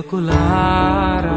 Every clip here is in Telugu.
సేవకులారా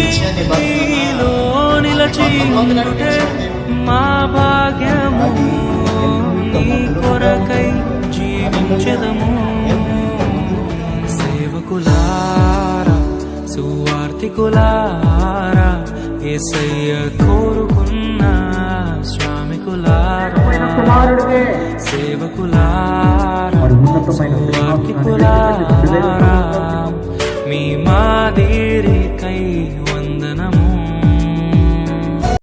నీలో నిలచి మా భాగ్యము నీ కొరకై జీవించదము. సేవకులారా సువార్తికులారా ఏసయ్య కోరుకున్న శ్రామికులారా సేవకులారా మీ మాదిరికై